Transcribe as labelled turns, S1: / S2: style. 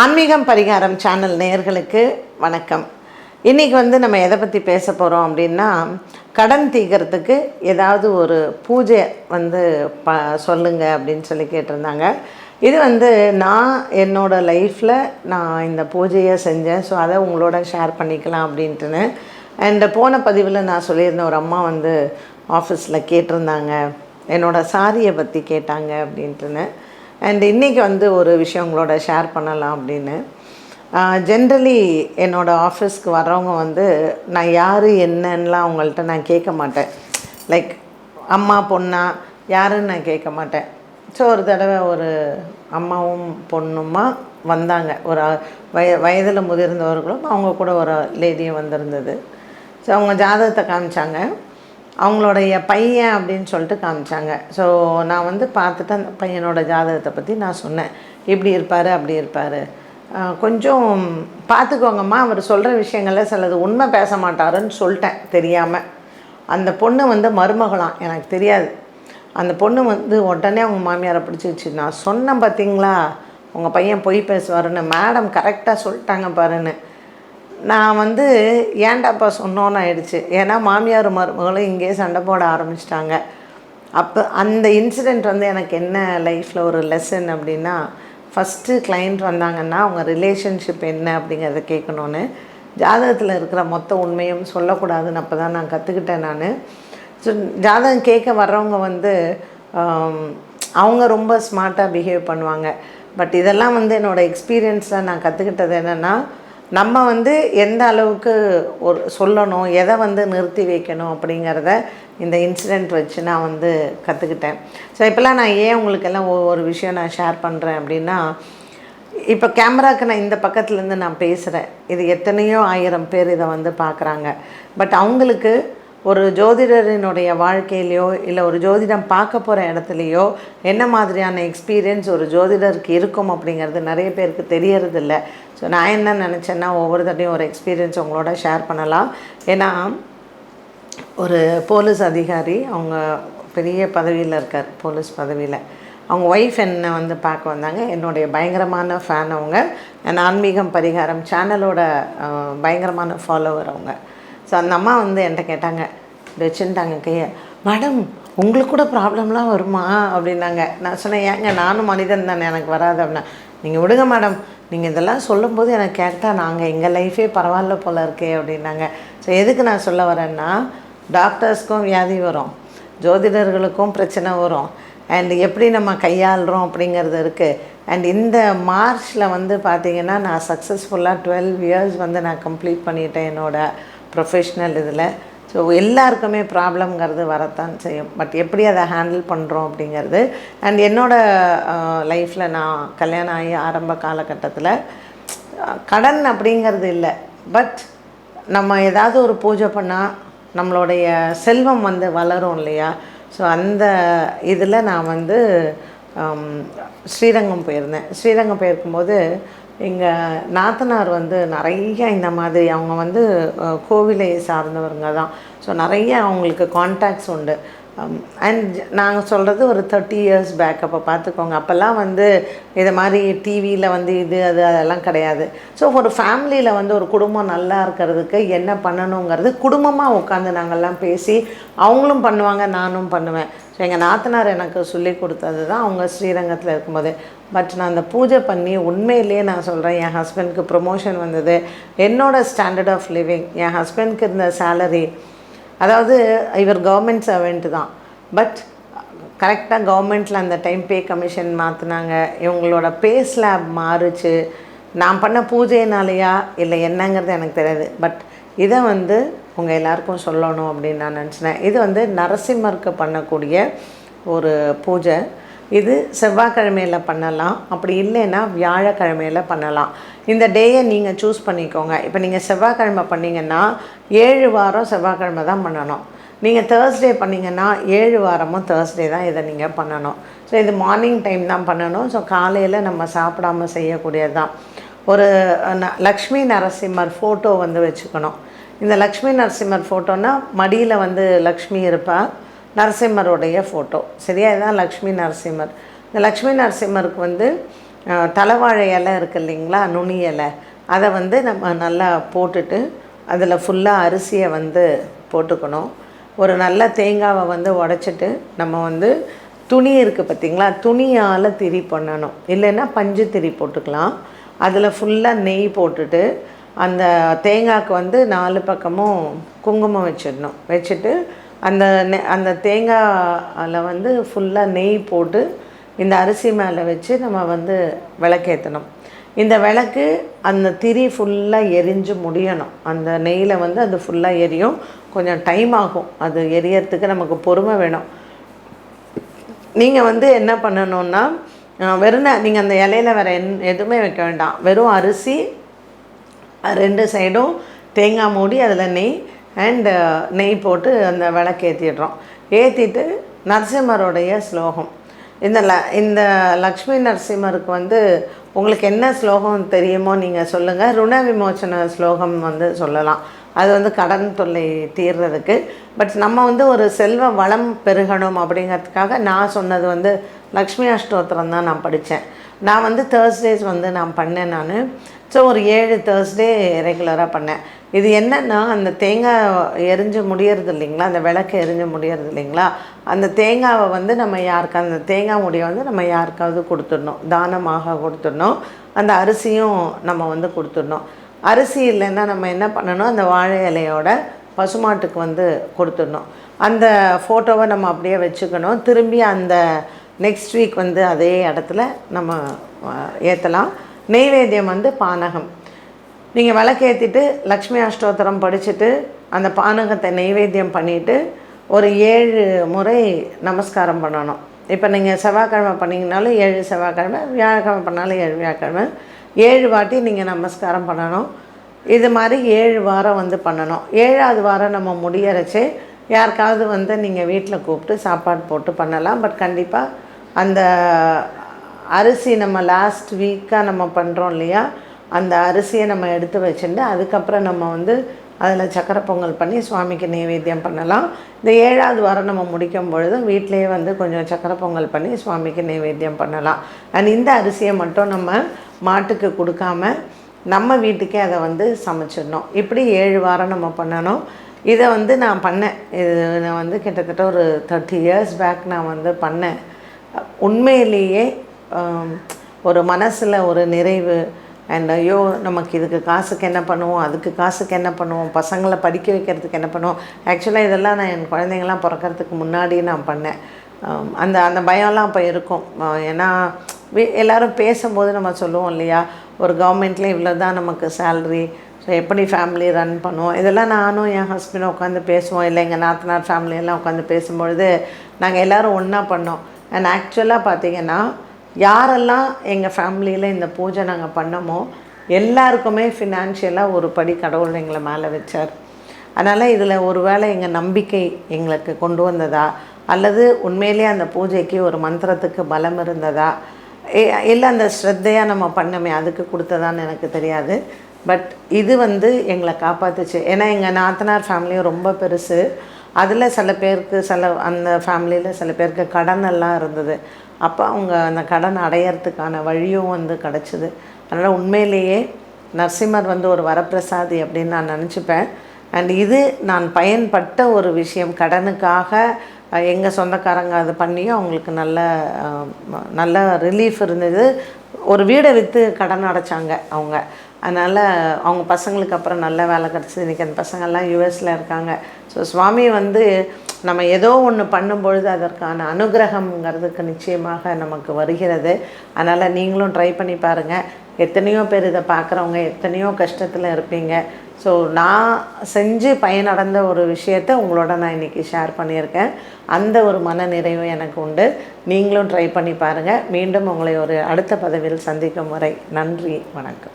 S1: ஆன்மீகம் பரிகாரம் சேனல் நேயர்களுக்கு வணக்கம். இன்றைக்கி வந்து நம்ம எதை பற்றி பேச போகிறோம் அப்படின்னா கடன் தீக்கிறதுக்கு ஏதாவது ஒரு பூஜை வந்து ப சொல்லுங்கள் அப்படின்னு சொல்லி கேட்டிருந்தாங்க. இது வந்து நான் என்னோடய லைஃப்பில் நான் இந்த பூஜையை செஞ்சேன். ஸோ அதை உங்களோட ஷேர் பண்ணிக்கலாம் அப்படின்ட்டுன்னு. அண்ட் போன பதிவில் நான் சொல்லியிருந்தேன் ஒரு அம்மா வந்து ஆஃபீஸில் கேட்டிருந்தாங்க. என்னோடய சாரியை பற்றி கேட்டாங்க அப்படின்ட்டுன்னு. அண்ட் இன்றைக்கி வந்து ஒரு விஷயம் உங்களோட ஷேர் பண்ணலாம் அப்படின்னு. ஜென்ரலி என்னோடய ஆஃபீஸ்க்கு வர்றவங்க வந்து நான் யார் என்னன்னெலாம் அவங்கள்ட்ட நான் கேட்க மாட்டேன். லைக் அம்மா பொண்ணா யாருன்னு நான் கேட்க மாட்டேன். ஸோ ஒரு தடவை ஒரு அம்மாவும் பொண்ணுமா வந்தாங்க. ஒரு வய வயதில் முதிர்ந்தவர்களும் அவங்க கூட ஒரு லேடியும் வந்திருந்தது. ஸோ அவங்க ஜாதகத்தை காமிச்சாங்க. அவங்களுடைய பையன் அப்படின்னு சொல்லிட்டு காமிச்சாங்க. ஸோ நான் வந்து பார்த்துட்டு அந்த பையனோட ஜாதகத்தை பற்றி நான் சொன்னேன். இப்படி இருப்பார் அப்படி இருப்பார். கொஞ்சம் பார்த்துக்கோங்கம்மா அவர் சொல்கிற விஷயங்களில் சிலது உண்மை பேச மாட்டாருன்னு சொல்லிட்டேன் தெரியாமல் அந்த பொண்ணு வந்து மருமகளாம் எனக்கு தெரியாது. அந்த பொண்ணு வந்து உடனே அவங்க மாமியாரை பிடிச்சி வச்சு நான் சொன்னேன் பார்த்தீங்களா உங்கள் பையன் பொய் பேசுவாருன்னு மேடம் கரெக்டாக சொல்லிட்டாங்க பாருன்னு. நான் வந்து ஏன்டாப்பா சொன்னோன்னு ஆயிடுச்சு. ஏன்னா மாமியார் மருமகளும் இங்கேயே சண்டை போட ஆரம்பிச்சிட்டாங்க. அப்போ அந்த இன்சிடெண்ட் வந்து எனக்கு என்ன லைஃப்பில் ஒரு லெசன் அப்படின்னா ஃபஸ்ட்டு கிளைண்ட் வந்தாங்கன்னா அவங்க ரிலேஷன்ஷிப் என்ன அப்படிங்கிறத கேட்கணுன்னு ஜாதகத்தில் இருக்கிற மொத்த உண்மையும் சொல்லக்கூடாதுன்னு அப்போ தான் நான் கற்றுக்கிட்டேன் நான். ஸோ ஜாதகம் கேட்க வர்றவங்க வந்து அவங்க ரொம்ப ஸ்மார்ட்டாக பிஹேவ் பண்ணுவாங்க. பட் இதெல்லாம் வந்து என்னோடய எக்ஸ்பீரியன்ஸில் நான் கற்றுக்கிட்டது என்னென்னா நம்ம வந்து எந்த அளவுக்கு ஒரு சொல்லணும் எதை வந்து நிறுத்தி வைக்கணும் அப்படிங்கிறத இந்த இன்சிடெண்ட் வச்சு நான் வந்து கற்றுக்கிட்டேன் ஸோ இப்போல்லாம் நான் ஏன் உங்களுக்கெல்லாம் ஒவ்வொரு விஷயம் நான் ஷேர் பண்ணுறேன் அப்படின்னா இப்போ கேமராக்கு நான் இந்த பக்கத்துலேருந்து நான் பேசுகிறேன் இது எத்தனையோ ஆயிரம் பேர் இதை வந்து பார்க்குறாங்க. பட் அவங்களுக்கு ஒரு ஜோதிடரினுடைய வாழ்க்கையிலையோ இல்லை ஒரு ஜோதிடம் பார்க்க போகிற இடத்துலையோ என்ன மாதிரியான எக்ஸ்பீரியன்ஸ் ஒரு ஜோதிடருக்கு இருக்கும் அப்படிங்கிறது நிறைய பேருக்கு தெரியறதில்ல. ஸோ நான் என்ன நினச்சேன்னா ஒவ்வொரு தடையும் ஒரு எக்ஸ்பீரியன்ஸ் உங்களோட ஷேர் பண்ணலாம். ஏன்னா ஒரு போலீஸ் அதிகாரி அவங்க பெரிய பதவியில் இருக்கார் போலீஸ் பதவியில். அவங்க ஒய்ஃப் என்னை வந்து பார்க்க வந்தாங்க என்னுடைய பயங்கரமான ஃபேன் அவங்க ஆன்மீகம் பரிகாரம் சேனலோட பயங்கரமான ஃபாலோவர் அவங்க. ஸோ அந்த அம்மா வந்து என்கிட்ட கேட்டாங்க இப்படி கையை. மேடம் உங்களுக்கு கூட ப்ராப்ளம்லாம் வருமா? அப்படின்னாங்க. நான் சொன்னேன் ஏங்க நானும் மனிதன் தானே எனக்கு வராது அப்படின்னா. நீங்கள் விடுங்க மேடம் நீங்கள் இதெல்லாம் சொல்லும்போது எனக்கு கேட்டால் நாங்கள் எங்கள் லைஃபே பரவாயில்ல போல இருக்கே அப்படின்னாங்க. ஸோ எதுக்கு நான் சொல்ல வரேன்னா டாக்டர்ஸ்க்கும் வியாதி வரும் ஜோதிடர்களுக்கும் பிரச்சனை வரும். அண்ட் எப்படி நம்ம கையாளுறோம் அப்படிங்கிறது இருக்குது அண்ட் இந்த மார்ச்சில் வந்து பார்த்திங்கன்னா நான் சக்ஸஸ்ஃபுல்லாக டுவெல் இயர்ஸ் வந்து நான் கம்ப்ளீட் பண்ணிட்டேன் என்னோடய ப்ரொஃபஷ்னல் இதில். ஸோ எல்லாருக்குமே ப்ராப்ளம்ங்கிறது வரத்தான் செய்யும். பட் எப்படி அதை ஹேண்டில் பண்ணுறோம் அப்படிங்கிறது? அண்ட் என்னோடய லைஃப்பில் நான் கல்யாணம் ஆகி ஆரம்ப காலகட்டத்தில் கடன் அப்படிங்கிறது இல்லை. பட் நம்ம ஏதாவது ஒரு பூஜை பண்ணால் நம்மளுடைய செல்வம் வந்து வளரும் இல்லையா? ஸோ அந்த இதில் நான் வந்து ஸ்ரீரங்கம் போயிருந்தேன். ஸ்ரீரங்கம் போயிருக்கும்போது எங்கள் நாத்தனார் வந்து நிறைய இந்த மாதிரி அவங்க வந்து கோவிலை சார்ந்தவங்க தான். ஸோ நிறைய அவங்களுக்கு கான்டாக்ட்ஸ் உண்டு. Um, அண்ட் நாங்கள் சொல்கிறது ஒரு தேர்ட்டி இயர்ஸ் பேக் அப்போ பார்த்துக்கோங்க. அப்போல்லாம் வந்து இது மாதிரி டிவியில் வந்து இது அது அதெல்லாம் கிடையாது. ஸோ ஒரு ஃபேமிலியில் வந்து ஒரு குடும்பம் நல்லா இருக்கிறதுக்கு என்ன பண்ணணுங்கிறது குடும்பமாக உட்காந்து நாங்கள்லாம் பேசி அவங்களும் பண்ணுவாங்க நானும் பண்ணுவேன். ஸோ எங்கள் நாத்தனார் எனக்கு சொல்லி கொடுத்தது தான் அவங்க ஸ்ரீரங்கத்தில் இருக்கும்போது. பட் நான் அந்த பூஜை பண்ணி உண்மையிலேயே நான் சொல்கிறேன் என் ஹஸ்பண்ட்க்கு ப்ரொமோஷன் வந்தது. என்னோடய ஸ்டாண்டர்ட் ஆஃப் லிவிங் என் ஹஸ்பண்ட்க்கு இருந்த சேலரி அதாவது இவர் கவர்மெண்ட் சர்வெண்ட் தான். பட் கரெக்டாக கவர்மெண்ட்டில் அந்த டைம் பே கமிஷன் மாற்றினாங்க இவங்களோட பே ஸ்லாப் மாறுச்சு. நான் பண்ண பூஜைனாலையா? இல்லை என்னங்கிறது எனக்கு தெரியாது. பட் இதை வந்து உங்கள் எல்லாருக்கும் சொல்லணும் அப்படின்னு நான் நினச்சினேன் இது வந்து நரசிம்மருக்கு பண்ணக்கூடிய ஒரு பூஜை. இது செவ்வாய்க்கிழமையில் பண்ணலாம். அப்படி இல்லைன்னா வியாழக்கிழமையில் பண்ணலாம். இந்த டேயை நீங்கள் சூஸ் பண்ணிக்கோங்க. இப்போ நீங்கள் செவ்வாய்க்கிழமை பண்ணீங்கன்னா ஏழு வாரம் செவ்வாய்க்கிழமை தான் பண்ணணும். நீங்கள் தேர்ஸ்டே பண்ணிங்கன்னா ஏழு வாரமும் தேர்ஸ்டே தான் இதை நீங்கள் பண்ணணும். ஸோ இது மார்னிங் டைம் தான் பண்ணணும். ஸோ காலையில் நம்ம சாப்பிடாம செய்யக்கூடியது தான் ஒரு ந- லக்ஷ்மி நரசிம்மர் ஃபோட்டோ வந்து வச்சுக்கணும். இந்த லக்ஷ்மி நரசிம்மர் ஃபோட்டோன்னா மடியில் வந்து லக்ஷ்மி இருப்பாள் நரசிம்மருடைய ஃபோட்டோ சரியா? இதுதான் லக்ஷ்மி நரசிம்மர். இந்த லக்ஷ்மி நரசிம்மருக்கு வந்து தலைவாழை இலை இருக்கு இல்லைங்களா? நுனி இலை. அதை வந்து நம்ம நல்லா போட்டுட்டு அதில் ஃபுல்லாக அரிசியை வந்து போட்டுக்கணும். ஒரு நல்ல தேங்காவை வந்து உடச்சிட்டு நம்ம வந்து துணி இருக்குது பார்த்திங்களா துணியால் திரி பண்ணணும். இல்லைன்னா பஞ்சு திரி போட்டுக்கலாம். அதில் ஃபுல்லாக நெய் போட்டுட்டு அந்த தேங்காய்க்கு வந்து நாலு பக்கமும் குங்குமம் வச்சிடணும். வச்சுட்டு அந்த நெ- அந்த தேங்காயில் வந்து ஃபுல்லாக நெய் போட்டு இந்த அரிசி மேலே வச்சு நம்ம வந்து விளக்கேற்றணும் இந்த விளக்கு அந்த திரி ஃபுல்லாக எரிஞ்சு முடியணும். அந்த நெய்யில் வந்து அது ஃபுல்லாக எரியும். கொஞ்சம் டைம் ஆகும். அது எரியறதுக்கு நமக்கு பொறுமை வேணும். நீங்கள் வந்து என்ன பண்ணணுன்னா வெறும் நீங்கள் அந்த இலையில வேறு என் எதுவுமே வைக்க வேண்டாம். வெறும் அரிசி ரெண்டு சைடும் தேங்காய் மூடி அதில் நெய் அண்டு uh, நெய் போட்டு அந்த விளக்கு ஏற்றிடுறோம் ஏற்றிட்டு நரசிம்மருடைய ஸ்லோகம். இந்த ல இந்த லக்ஷ்மி நரசிம்மருக்கு வந்து உங்களுக்கு என்ன ஸ்லோகம் தெரியுமோ நீங்கள் சொல்லுங்கள் ருண விமோச்சன ஸ்லோகம் வந்து சொல்லலாம். அது வந்து கடன் தொல்லை தீர்றதுக்கு. பட் நம்ம வந்து ஒரு செல்வ வளம் பெருகணும் அப்படிங்கிறதுக்காக நான் சொன்னது வந்து லக்ஷ்மி அஷ்டோத்திரம் தான் நான் படித்தேன் நான் வந்து தேர்ஸ்டேஸ் வந்து நான் பண்ணேன் நான். ஸோ ஒரு ஏழு தேர்ஸ்டே ரெகுலராக பண்ணேன். இது என்னென்னா அந்த தேங்காய் எரிஞ்சு முடியறது இல்லைங்களா? அந்த விளக்கு எரிஞ்சு முடியறது இல்லைங்களா? அந்த தேங்காவை வந்து நம்ம யாருக்கு அந்த தேங்காய் முடியை வந்து நம்ம யாருக்காவது கொடுத்துடணும். தானமாக கொடுத்துடணும். அந்த அரிசியும் நம்ம வந்து கொடுத்துடணும். அரிசி இல்லைன்னா நம்ம என்ன பண்ணணும்? அந்த வாழை இலையோட பசுமாட்டுக்கு வந்து கொடுத்துடணும். அந்த ஃபோட்டோவை நம்ம அப்படியே வச்சுக்கணும். திரும்பி அந்த நெக்ஸ்ட் வீக் வந்து அதே இடத்துல நம்ம ஏற்றலாம் நெய்வேத்தியம் வந்து பானகம். நீங்கள் விளக்கேற்றிட்டு லக்ஷ்மி அஷ்டோத்திரம் படிச்சுட்டு அந்த பானகத்தை நைவேத்தியம் பண்ணிவிட்டு ஒரு ஏழு முறை நமஸ்காரம் பண்ணணும். இப்போ நீங்கள் செவ்வாய்க்கிழமை பண்ணிங்கனாலும் ஏழு செவ்வாய்க்கிழமை வியாழக்கிழமை பண்ணாலும் ஏழு வியாழக்கிழமை ஏழு வாட்டி நீங்கள் நமஸ்காரம் பண்ணணும். இது மாதிரி ஏழு வாரம் வந்து பண்ணணும். ஏழாவது வாரம் நம்ம முடியறச்சே யாருக்காவது வந்து நீங்கள் வீட்டில் கூப்பிட்டு சாப்பாடு போட்டு பண்ணலாம். பட் கண்டிப்பாக அந்த அரிசி நம்ம லாஸ்ட் வீக்காக நம்ம பண்ணுறோம் இல்லையா அந்த அரிசியை நம்ம எடுத்து வச்சுட்டு அதுக்கப்புறம் நம்ம வந்து அதில் சக்கரை பொங்கல் பண்ணி சுவாமிக்கு நைவேத்தியம் பண்ணலாம். இந்த ஏழாவது வாரம் நம்ம முடிக்கும் பொழுது வீட்டிலேயே வந்து கொஞ்சம் சக்கரை பொங்கல் பண்ணி சுவாமிக்கு நைவேத்தியம் பண்ணலாம். அண்ட் இந்த அரிசியை மட்டும் நம்ம மாட்டுக்கு கொடுக்காம நம்ம வீட்டுக்கே அதை வந்து சமைச்சிடணும். இப்படி ஏழு வாரம் நம்ம பண்ணணும். இதை வந்து நான் பண்ணேன். இது நான் வந்து கிட்டத்தட்ட ஒரு தேர்ட்டி இயர்ஸ் பேக் நான் வந்து பண்ணேன். உண்மையிலேயே ஒரு மனசில் ஒரு நிறைவு அண்ட் uh, ஐயோ நமக்கு இதுக்கு காசுக்கு என்ன பண்ணுவோம்? அதுக்கு காசுக்கு என்ன பண்ணுவோம்? பசங்களை படிக்க வைக்கிறதுக்கு என்ன பண்ணுவோம்? ஆக்சுவலாக இதெல்லாம் நான் என் குழந்தைங்களாம் பிறக்கறதுக்கு முன்னாடி நான் பண்ணேன். அந்த அந்த பயம்லாம் அப்போ இருக்கும். ஏன்னா எல்லோரும் பேசும்போது நம்ம சொல்லுவோம் இல்லையா? ஒரு கவர்மெண்ட்டில் இவ்வளோ தான் நமக்கு சேல்ரி ஸோ எப்படி ஃபேமிலி ரன் பண்ணுவோம்? இதெல்லாம் நானும் என் ஹஸ்பண்டும் உட்காந்து பேசுவோம். இல்லை எங்கள் நாத்தனார் ஃபேமிலியெல்லாம் உட்காந்து பேசும்பொழுது நாங்கள் எல்லோரும் ஒன்றா பண்ணோம். அண்ட் ஆக்சுவலாக பார்த்தீங்கன்னா யாரெல்லாம் எங்கள் ஃபேமிலியில் இந்த பூஜை நாங்கள் பண்ணோமோ எல்லாருக்குமே ஃபினான்ஷியலாக ஒரு படி கடவுள் எங்களை மேலே வச்சார். அதனால் இதில் ஒரு வேளை எங்கள் நம்பிக்கை எங்களுக்கு கொண்டு வந்ததா? அல்லது உண்மையிலேயே அந்த பூஜைக்கு ஒரு மந்திரத்துக்கு பலம் இருந்ததா? இல்லை அந்த ஸ்ரத்தையாக நம்ம பண்ணோமே அதுக்கு கொடுத்ததான்னு எனக்கு தெரியாது. பட் இது வந்து எங்களை காப்பாற்றுச்சு ஏன்னா எங்கள் நாத்தனார் ஃபேமிலியும் ரொம்ப பெருசு. அதில் சில பேருக்கு சில அந்த ஃபேமிலியில் சில பேருக்கு கடனெல்லாம் இருந்தது. அப்போ அவங்க அந்த கடன் அடையறதுக்கான வழியும் வந்து கிடச்சிது. அதனால் உண்மையிலேயே நரசிம்மர் வந்து ஒரு வரப்பிரசாதி அப்படின்னு நான் நினச்சிப்பேன். அண்ட் இது நான் பயன்பட்ட ஒரு விஷயம். கடனுக்காக எங்கள் சொந்தக்காரங்க அது பண்ணியும் அவங்களுக்கு நல்ல நல்ல ரிலீஃப் இருந்தது. ஒரு வீடை விற்று கடன் அடைச்சாங்க அவங்க. அதனால் அவங்க பசங்களுக்கு அப்புறம் நல்ல வேலை கிடச்சிது. இன்றைக்கி அந்த பசங்கள்லாம் யூஎஸில் இருக்காங்க. ஸோ சுவாமி வந்து நம்ம ஏதோ ஒன்று பண்ணும்பொழுது அதற்கான அனுகிரகங்கிறதுக்கு நிச்சயமாக நமக்கு வருகிறது. அதனால் நீங்களும் ட்ரை பண்ணி பாருங்கள் எத்தனையோ பேர் இதை பார்க்குறவங்க எத்தனையோ கஷ்டத்தில் இருப்பீங்க. ஸோ நான் செஞ்சு பயனடைந்த ஒரு விஷயத்தை உங்களோட நான் இன்றைக்கி ஷேர் பண்ணியிருக்கேன். அந்த ஒரு மன நிறைவு எனக்கு உண்டு. நீங்களும் ட்ரை பண்ணி பாருங்கள் மீண்டும் உங்களை ஒரு அடுத்த பதவியில் சந்திக்கும் வரை நன்றி வணக்கம்.